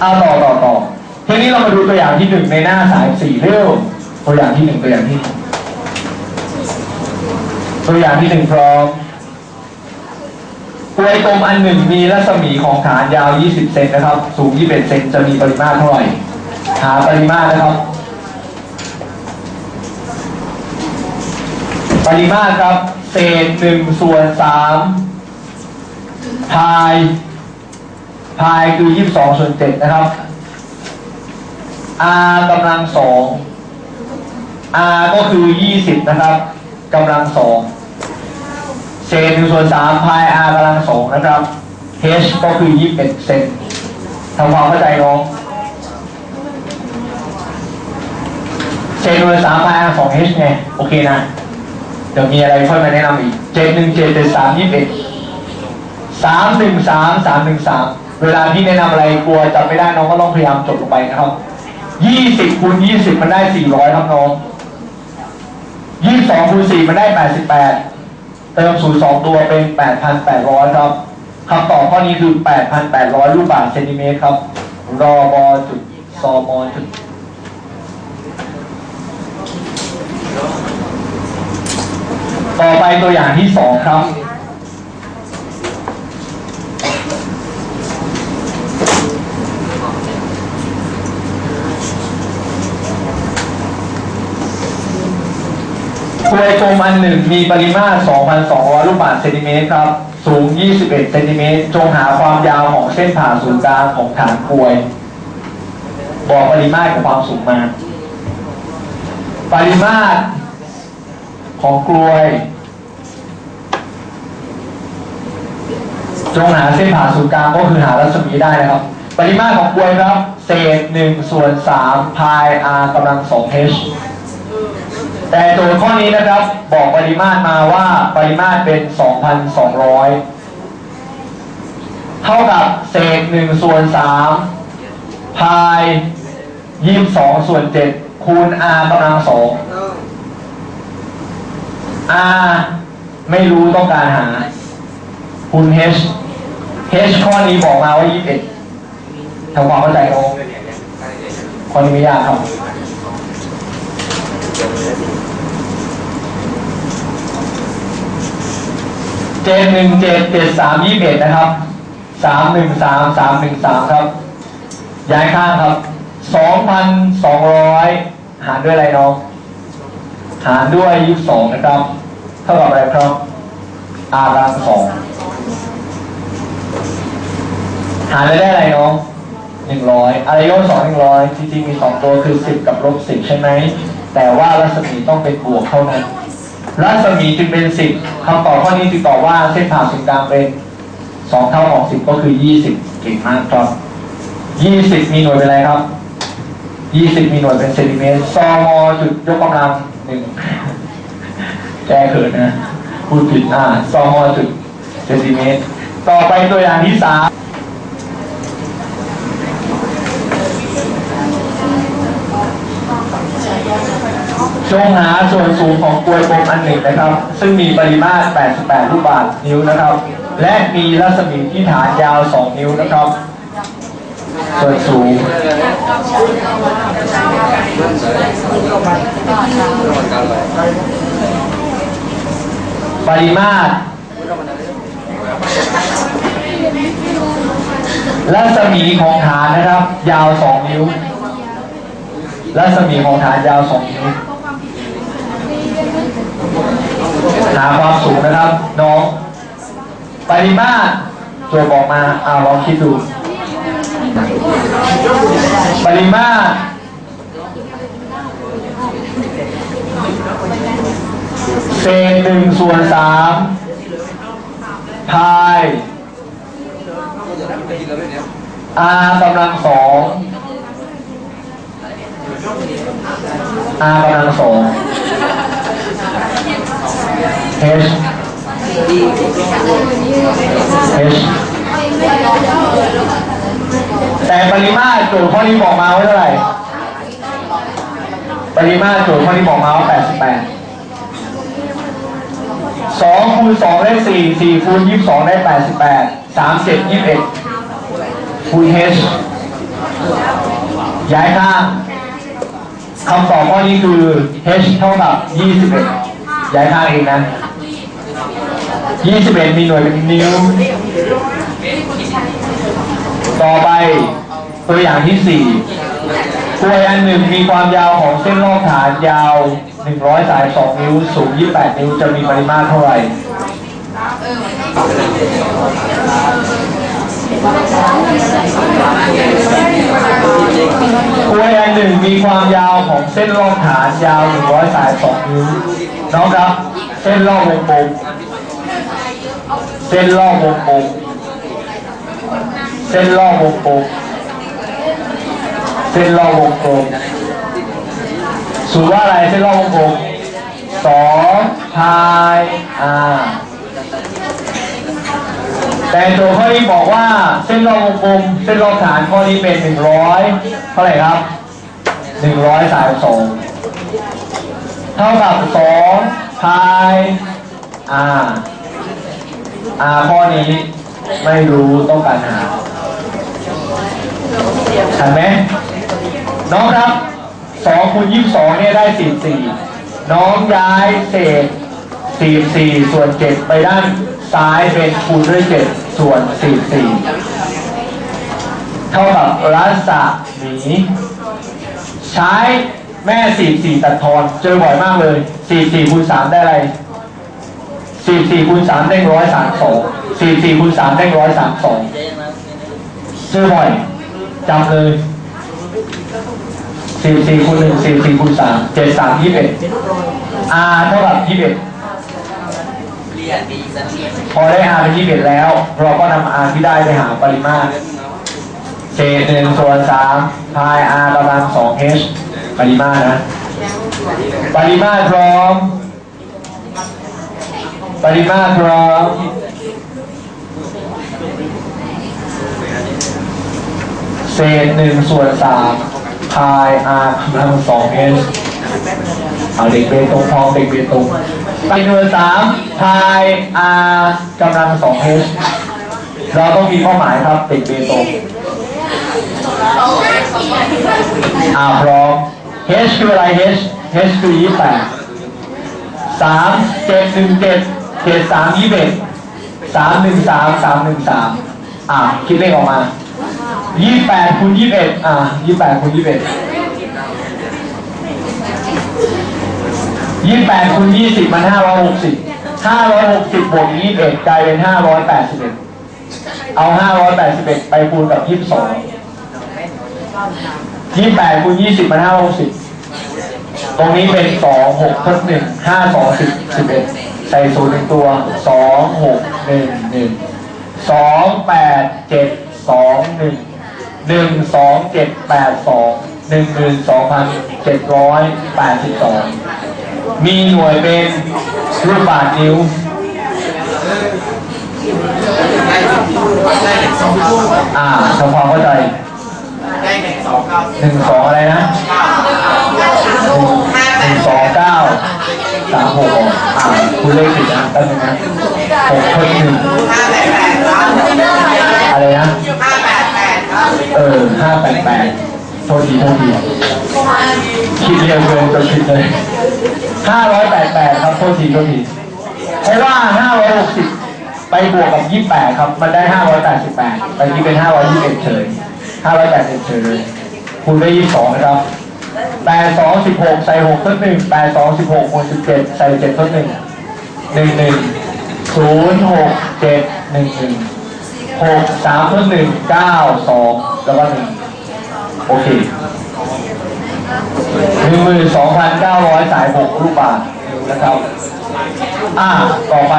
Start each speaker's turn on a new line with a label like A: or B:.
A: เอาต่อต่อต่อทีนี้เรามาดูตัวอย่างที่หนึ่งในหน้าสายสี่เร็วตัวอย่างที่หนึ่งตัวอย่างที่หนึ่งตัวอย่างที่หนึ่งพร้อมกลวยกลมอันหนึ่งมีรัศมีของฐานยาว 20 เซนนะครับ สูง 21 เซนจะมีปริมาตรเท่าไหร่ หาปริมาตรนะครับ ปริมาตรครับ เศษหนึ่งส่วนสามพาย พายคือยี่สิบสองส่วนเจ็ดนะครับ r กำลังสอง r ก็คือยี่สิบนะครับกำลังสองเศษหนึ่งส่วนสามพาย r กำลังสองนะครับ h ก็คือยี่สิบเอ็ดเซนทำความเข้าใจน้องเศษหนึ่งส่วนสามพาย r สอง h ไงโอเคนะเดี๋ยวมีอะไรค่อยมาแนะนำอีกเจ็ดหนึ่งเจ็ดเจ็ดสามยี่สิบเอ็ดสามหนึ่งสามสามหนึ่งสาม เวลาที่แนะนำอะไรกลัวจำไม่ได้น้องก็ต้องพยายามจดลงไปนะครับยี่สิบคูณยี่สิบมันได้สี่ร้อยครับน้องยี่สิบสองคูณสี่มันได้แปดสิบแปดเติมศูนย์สองตัวเป็นแปดพันแปดร้อยครับคำตอบข้อนี้คือแปดพันแปดร้อยลูกบาศก์เซนติเมตรครับ รอบอจุดซอมอจุดต่อไปตัวอย่างที่สองครับ กลวยกลมอันหนึ่งมีปริมาตร 2,200 ลูกบาศก์เซนติเมตรครับ สูง 21 เซนติเมตร จงหาความยาวของเส้นผ่าศูนย์กลางของฐานกลวย บอกปริมาตรกับความสูงมา ปริมาตรของกลวย จงหาเส้นผ่าศูนย์กลางก็คือหารัศมีได้นะครับ ปริมาตรของกลวยครับ เศษ1ส่วน3พาย r กำลัง2 h แต่โจทย์ข้อนี้นะครับ บอกปริมาตรมาว่าปริมาตรเป็น 2,200 เท่ากับเศษ1ส่วน3พาย22ส่วน7คูณ r กำลัง2 R ไม่รู้ต้องการหา คูณ H H ข้อนี้บอกมาว่า 21ทำความเข้าใจโอ้ข้อนี้ไม่ยากครับ เจ็ดหนึ่งเจ็ดเจ็ดสามยี่สิบเอ็ดนะครับสามหนึ่งสามสามหนึ่งสามครับ ย้ายข้างครับสองพันสองร้อยหารด้วยอะไรน้องหารด้วยยี่สิบสองนะครับ เท่ากับอะไรครับ r กำลังสองหารได้อะไรน้องหนึ่งร้อยอะไรยกสองหนึ่งร้อยจริงๆมีสองตัวคือสิบกับลบสิบใช่ไหมแต่ว่ารัศมีต้องเป็นบวกเท่านั้น รัศมีจึงเป็นสิบคำตอบข้อนี้จึงตอบว่าเส้นผ่าศูนย์กลางเป็นสองเท่าของสิบก็คือยี่สิบเก่งมากครับยี่สิบมีหน่วยเป็นอะไรครับยี่สิบมีหน่วยเป็นเซนติเมตรซมจุดยกกำลังหนึ่งแก้เขินนะพูดผิดอ่าซมจุดเซนติเมตร ต่อไปตัวอย่างที่สาม จงหาส่วนสูงของกลวยกลมอันหนึ่งนะครับ ซึ่งมีปริมาตร 88 ลูกบาศก์นิ้วนะครับ และมีรัศมีที่ฐานยาว 2 นิ้วนะครับ ส่วนสูง ปริมาตร รัศมีของฐานนะครับ ยาว 2 นิ้ว รัศมีของฐานยาว 2 นิ้ว หาความสูงนะครับ น้องปริมาตรโจทย์บอกมาอ่าลองคิดดูปริมาตรเศษหนึ่งส่วนสามพาย r กำลังสอง r กำลังสอง h h แต่ปริมาตรโจทย์ข้อนี้บอกมาว่าเท่าไหร่ ปริมาตรโจทย์ข้อนี้บอกมาว่า88สองคูณสองได้สี่สี่คูณยี่สิบสองได้แปดสิบแปดสามเจ็ดยี่สิบเอ็ดคูณ h ย้ายข้างคำตอบข้อนี้คือ h เท่ากับ21ย้ายข้างเองนะ 21มีหน่วยเป็นนิ้ว ต่อไปตัวอย่างที่4กลวยอันหนึ่งมีความยาวของเส้นรอบฐานยาว100สาย2นิ้ว สูง28นิ้วจะมีปริมาตรเท่าไหร่กลวยอันหนึ่งมีความยาวของเส้นรอบฐานยาว100สาย2นิ้วน้องครับ เส้นรอบวงกลม เส้นรอบวงกลมเส้นรอบวงกลมเส้นรอบวงกลมสูตรว่าอะไรเส้นรอบวงกลมสองพายอาแต่โจทย์ข้อนี้บอกว่าเส้นรอบวงกลมเส้นรอบฐานข้อนี้เป็นหนึ่งร้อยเท่าไหร่ครับหนึ่งร้อยสายสองเท่ากับสองพายอา อาข้อนี้ไม่รู้ต้องการหาทันไหมน้องครับสองคูณยี่สิบสองเนี่ยได้สี่สี่น้องย้ายเศษสี่สี่ส่วนเจ็ดไปด้านซ้ายเป็นคูณด้วยเจ็ดส่วนสี่สี่เท่ากับรัศมีใช้แม่สี่สี่ตัดทอนเจอบ่อยมากเลยสี่สี่คูณสามได้อะไร สี่สี่คูณสามได้ร้อยสามสองสี่สี่คูณสามได้ร้อยสามสองเจอบ่อยจำเลยสี่สี่คูณหนึ่งสี่สี่คูณสามเจ็ดสามยี่สิบเอ็ด r เท่ากับยี่สิบเอ็ดพอได้ r เป็นยี่สิบเอ็ดแล้ว เราก็นำ r ที่ได้ไปหาปริมาตรเศษหนึ่งส่วนสามพาย r กำลังสอง h ปริมาตรนะ ปริมาตรพร้อม ปริมาตรพร้อมเศษหนึ่งส่วนสามพาย r กำลังสอง h เอาเด็กเบตงพร้อมเด็กเบตงไปหน่วยสามพาย r กำลังสอง h เราต้องมีเป้าหมายครับเด็กเบตงอ่าพร้อม h คืออะไร h h คือยี่แปดสามเจ็ดหนึ่งเจ็ด เจ็ดสามยี่สิบเอ็ดสามหนึ่งสามสามหนึ่งสามอ่าคิดเลขออกมายี่แปดคูณยี่สิบเอ็ดอ่ายี่แปดคูณยี่สิบเอ็ดยี่แปดคูณยี่สิบมันห้าร้อยหกสิบห้าร้อยหกสิบบวกยี่สิบเอ็ดกลายเป็นห้าร้อยแปดสิบเอ็ดเอาห้าร้อยแปดสิบเอ็ดไปคูณกับยี่สิบสองยี่แปดคูณยี่สิบมันห้าร้อยหกสิบตรงนี้เป็นสองหกทดหนึ่งห้าสองสิบสิบเอ็ด ใส่ศูนย์หนึ่งตัวสองหกหนึ่งหนึ่งสองแปดเจ็ดสองหนึ่งหนึ่งสองเจ็ดแปดสองหนึ่งหมื่นสองพันเจ็ดร้อยแปดสิบสองมีหน่วยเป็นรูปบาทนิ้ว
B: ได้ได้หนึ่งสองเก้า
A: อ่าทำความเข้าใจ
B: ได้หนึ่งสองเก้า
A: หนึ่งสองอะไรนะหนึ่ง สองเก้าสามหกอ่าคุณเลขผิดนะแป๊บนึงนะหกคนหนึ่ง
B: ห้าแปดแปดครับ
A: อะไรนะ
B: ห้าแปดแปด
A: เออห้าแปดแปดโทษทีโทษทีคิดเร็วเกินจนผิดเลยห้าร้อยแปดแปดครับโทษทีโทษทีเพราะว่าห้าร้อยหกสิบไปบวกกับยี่แปดครับ มันได้ห้าร้อยแปดสิบแปดไปที่เป็นห้าร้อยยี่สิบเฉยห้าร้อยแปดสิบเฉยเลยคูณได้ยี่สิบสองนะครับ แปดสองสิบหกใส่หกทดหนึ่งแปดสองสิบหกคูณสิบเจ็ดใส่เจ็ดทดหนึ่งหนึ่งหนึ่งศูนย์หกเจ็ดหนึ่งหนึ่งหกสามเพิ่มหนึ่งเก้าสองแล้วก็หนึ่งโอเคหนึ่งหมื่นสองพันเก้าร้อยสายหกลูกบาทนะครับ อ่าต่อไป